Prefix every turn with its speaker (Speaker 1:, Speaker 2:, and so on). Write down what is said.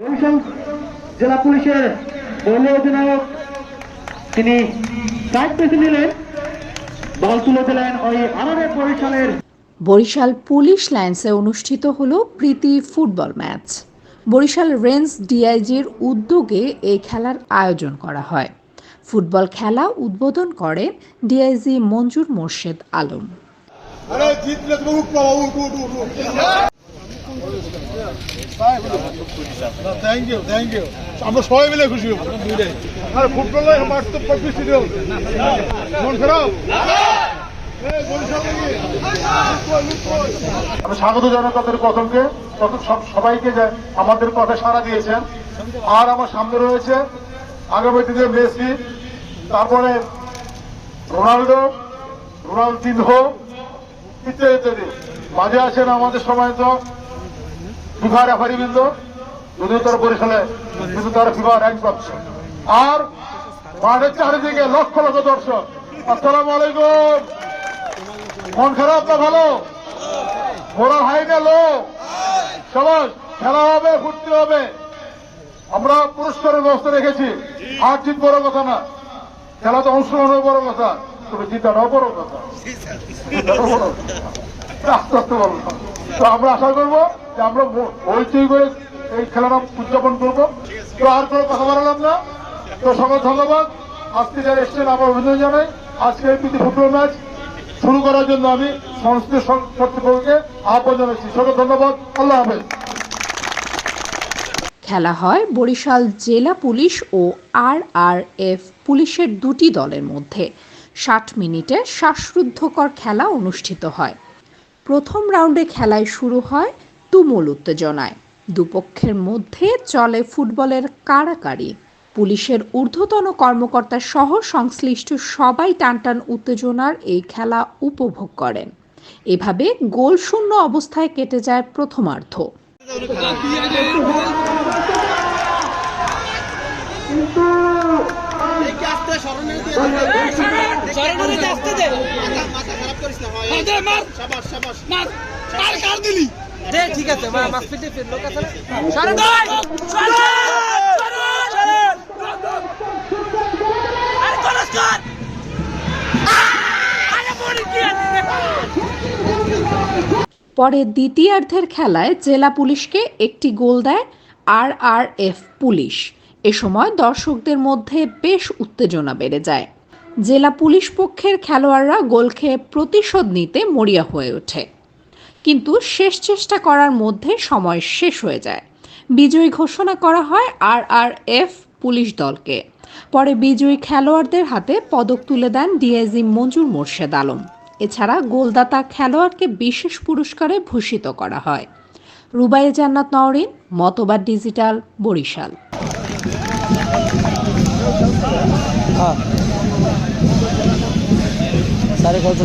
Speaker 1: বরিশাল জেলা পুলিশের দলীয় অধিনায়ক তিনি দায়িত্ব বেছে নিলেন বল তুলে দিলেন ওই আমাদের বরিশালের।
Speaker 2: বরিশাল পুলিশ লাইন্সে অনুষ্ঠিত হলো প্রীতি ফুটবল ম্যাচ। বরিশাল রেঞ্জ ডিআইজির উদ্যোগে এই খেলার আয়োজন করা হয়। ফুটবল খেলা উদ্বোধন করেন ডিআইজি মঞ্জুর মোর্শেদ আলম।
Speaker 3: আমরা সবাই মিলে খুশি স্বাগত জানাই তাদের প্রথমকে। প্রথম সব- সবাইকে আমাদের কথা সাড়া দিয়েছেন। আর আমার সামনে রয়েছে আগামী দিনে মেসি, তারপরে রোনাল্ডো রোনাল্ডিনহো ইত্যাদি ইত্যাদি। মাঝে আছেন আমাদের সময় তো। ফিফা রেফারি বৃন্দ যদিও তারা বরিশালে কিন্তু তারা ফিফা র্যাঙ্ক পাচ্ছে আর মাঠের চারিদিকে লক্ষ লক্ষ দর্শক। আসসালামু আলাইকুম। মন খারাপ না ভালো? মোরাল হাই না লো। সবাই, খেলা হবে, ফুটতে হবে। আমরা পুরস্কারের ব্যবস্থা রেখেছি। আর জিত বড় কথা না। খেলাতে অংশগ্রহণের বড় কথা। তবে জিতাটাও বড় কথা। কথা। আস্তে আস্তে তো আমরা আশা করব যে আমরা হইচই করে এই খেলাটা উদযাপন করব। তো আর কোনো কথা বাড়ালাম না। তো সকল ধন্যবাদ। আজকে যারা এসছেন, আমার অভিনন্দন জানাই। আজকে এই প্রীতি ফুটবল ম্যাচ শুরু করার জন্য আমি সংস্কৃত কর্তৃপক্ষকে আহ্বান জানাচ্ছি। সকল ধন্যবাদ। আল্লাহ হাফেজ।
Speaker 2: খেলা হয় বরিশাল জেলা পুলিশ ও আর আর এফ পুলিশের দুটি দলের মধ্যে। ষাট মিনিটে শ্বাসরুদ্ধকর খেলা অনুষ্ঠিত হয়। প্রথম রাউন্ডে খেলায় শুরু হয় তুমুল উত্তেজনায়। দুপক্ষের মধ্যে চলে ফুটবলের কাড়াকাড়ি। পুলিশের ঊর্ধ্বতন কর্মকর্তা সহ সংশ্লিষ্ট সবাই টানটান উত্তেজনার এই খেলা উপভোগ করেন। এভাবে গোলশূন্য অবস্থায় কেটে যায় প্রথমার্ধ।
Speaker 4: দে। ঠিক আছে মা মাছ পিটে ফির লোক আছে সরেন। ভাই সরেন সরেন। আরে কলেজ কর আরে বলি কি
Speaker 2: পরে দ্বিতীয়ার্ধের খেলায় জেলা পুলিশকে একটি গোল দেয় আর আর এফ পুলিশ। এ সময় দর্শকদের মধ্যে বেশ উত্তেজনা বেড়ে যায়। জেলা পুলিশ পক্ষের খেলোয়াড়রা গোল খেয়ে প্রতিশোধ নিতে মরিয়া হয়ে ওঠে। কিন্তু শেষ চেষ্টা করার মধ্যে সময় শেষ হয়ে যায়। বিজয়ী ঘোষণা করা হয় আর আর এফ পুলিশ দলকে। পরে বিজয়ী খেলোয়াড়দের হাতে পদক তুলে দেন ডিআইজি মঞ্জুর মোর্শেদ আলম। এছাড়া গোলদাতা খেলোয়াড়কে বিশেষ পুরস্কারে ভূষিত করা হয়। রুবাইয়ে জান্নাত নওরিন মতবাদ ডিজিটাল, বরিশাল।
Speaker 4: সাড়ে কত?